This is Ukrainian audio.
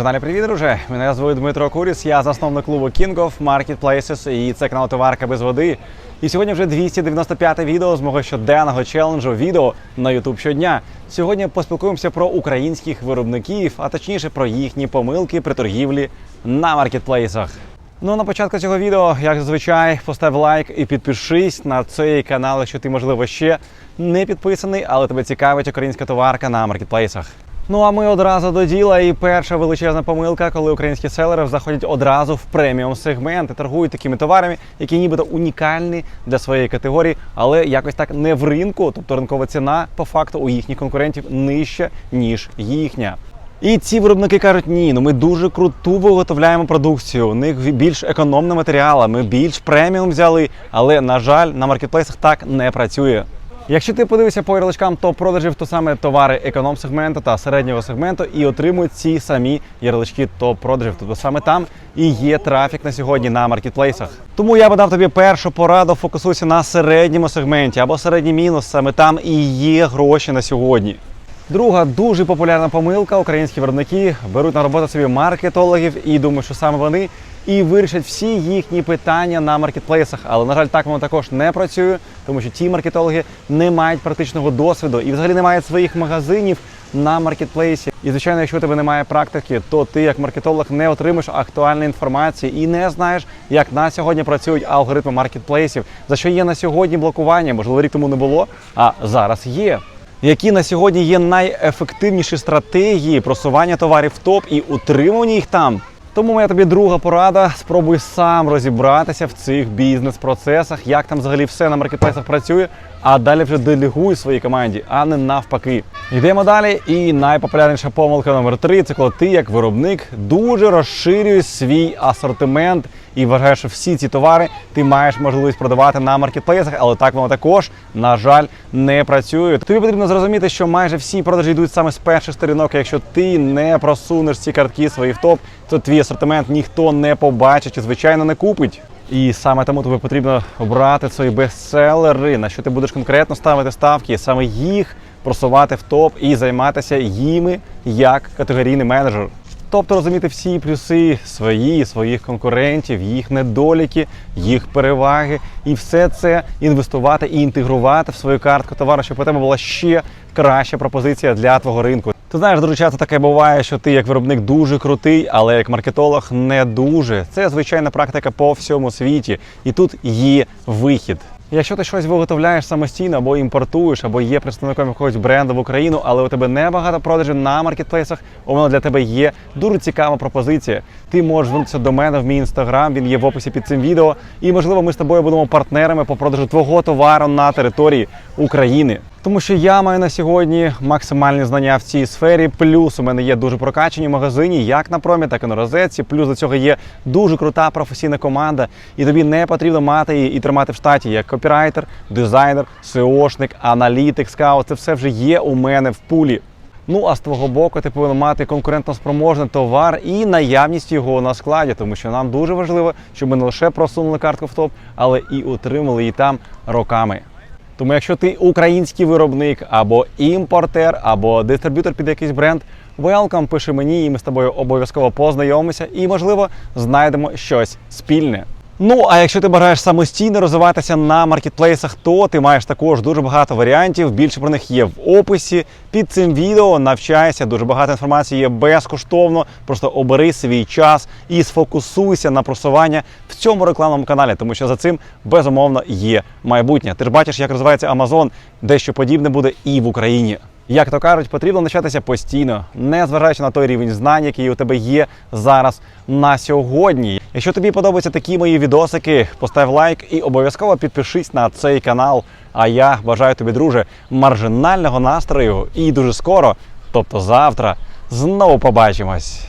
Маржиналі, привіт, друже! Мене звуть Дмитро Куріс, я засновник клубу King of Marketplaces і це канал Товарка без води. І сьогодні вже 295 відео з мого щоденного челенджу відео на YouTube щодня. Сьогодні поспілкуємося про українських виробників, а точніше про їхні помилки при торгівлі на маркетплейсах. Ну на початку цього відео, як зазвичай, постав лайк і підпишись на цей канал, якщо ти, можливо, ще не підписаний, але тебе цікавить українська товарка на маркетплейсах. Ну а ми одразу до діла. І перша величезна помилка, коли українські селери заходять одразу в преміум сегмент і торгують такими товарами, які нібито унікальні для своєї категорії, але якось так не в ринку. Тобто ринкова ціна по факту у їхніх конкурентів нижча ніж їхня. І ці виробники кажуть, ні, ну ми дуже круту виготовляємо продукцію. У них більш економна матеріала, ми більш преміум взяли, але на жаль, на маркетплейсах так не працює. Якщо ти подивишся по ярличкам топ-продажів, то саме товари економ-сегменту та середнього сегменту і отримують ці самі ярлички топ-продажів. Тобто саме там і є трафік на сьогодні на маркетплейсах. Тому я би дав тобі першу пораду, фокусуйся на середньому сегменті або середній мінус. Саме там і є гроші на сьогодні. Друга дуже популярна помилка. Українські виробники беруть на роботу собі маркетологів і думають, що саме вони і вирішать всі їхні питання на маркетплейсах. Але на жаль, так воно також не працює, тому що ті маркетологи не мають практичного досвіду і взагалі не мають своїх магазинів на маркетплейсі. І звичайно, якщо у тебе немає практики, то ти як маркетолог не отримаєш актуальної інформації і не знаєш, як на сьогодні працюють алгоритми маркетплейсів, за що є на сьогодні блокування. Можливо, рік тому не було, а зараз є які на сьогодні є найефективніші стратегії просування товарів в топ і утримування їх там. Тому моя тобі друга порада: спробуй сам розібратися в цих бізнес-процесах, як там взагалі все на маркетплейсах працює, а далі вже делегуй своїй команді, а не навпаки. Йдемо далі. І найпопулярніша помилка номер три це коли ти, як виробник, дуже розширюєш свій асортимент і вважаєш, що всі ці товари ти маєш можливість продавати на маркетплейсах, але так воно також, на жаль, не працює. Тобі потрібно зрозуміти, що майже всі продажі йдуть саме з перших сторінок. Якщо ти не просунеш ці картки свої в топ, то твій асортимент ніхто не побачить і, звичайно, не купить. І саме тому тобі потрібно обрати свої бестселери, на що ти будеш конкретно ставити ставки, саме їх просувати в топ і займатися їми як категорійний менеджер. Тобто розуміти всі плюси свої, своїх конкурентів, їх недоліки, їх переваги, і все це інвестувати і інтегрувати в свою картку товару, щоб у тебе була ще краща пропозиція для твого ринку. Ти знаєш, дуже часто таке буває, що ти як виробник дуже крутий, але як маркетолог не дуже. Це звичайна практика по всьому світі, і тут є вихід. Якщо ти щось виготовляєш самостійно або імпортуєш, або є представником якогось бренду в Україну, але у тебе небагато продажів на маркетплейсах, у мене для тебе є дуже цікава пропозиція. Ти можеш звернутися до мене в мій інстаграм, він є в описі під цим відео. І можливо, ми з тобою будемо партнерами по продажу твого товару на території України. Тому що я маю на сьогодні максимальні знання в цій сфері. Плюс у мене є дуже прокачені магазині, як на промі, так і на розетці. Плюс до цього є дуже крута професійна команда, і тобі не потрібно мати її і тримати в штаті як копірайтер, дизайнер, SEOшник, аналітик, скаут. Це все вже є у мене в пулі. Ну а з твого боку ти повинен мати конкурентно-спроможний товар і наявність його на складі, тому що нам дуже важливо, щоб ми не лише просунули картку в топ, але і утримали її там роками. Тому, якщо ти український виробник або імпортер, або дистриб'ютор під якийсь бренд, welcome, пиши мені, і ми з тобою обов'язково познайомимося і, можливо, знайдемо щось спільне. Ну, а якщо ти бажаєш самостійно розвиватися на маркетплейсах, то ти маєш також дуже багато варіантів. Більше про них є в описі. Під цим відео навчайся. Дуже багато інформації є безкоштовно. Просто обери свій час і сфокусуйся на просування в цьому рекламному каналі, тому що за цим безумовно є майбутнє. Ти ж бачиш, як розвивається Amazon, дещо подібне буде і в Україні. Як то кажуть, потрібно навчатися постійно, не зважаючи на той рівень знань, який у тебе є зараз на сьогодні. Якщо тобі подобаються такі мої відосики, постав лайк і обов'язково підпишись на цей канал. А я бажаю тобі, друже, маржинального настрою і дуже скоро, тобто завтра, знову побачимось.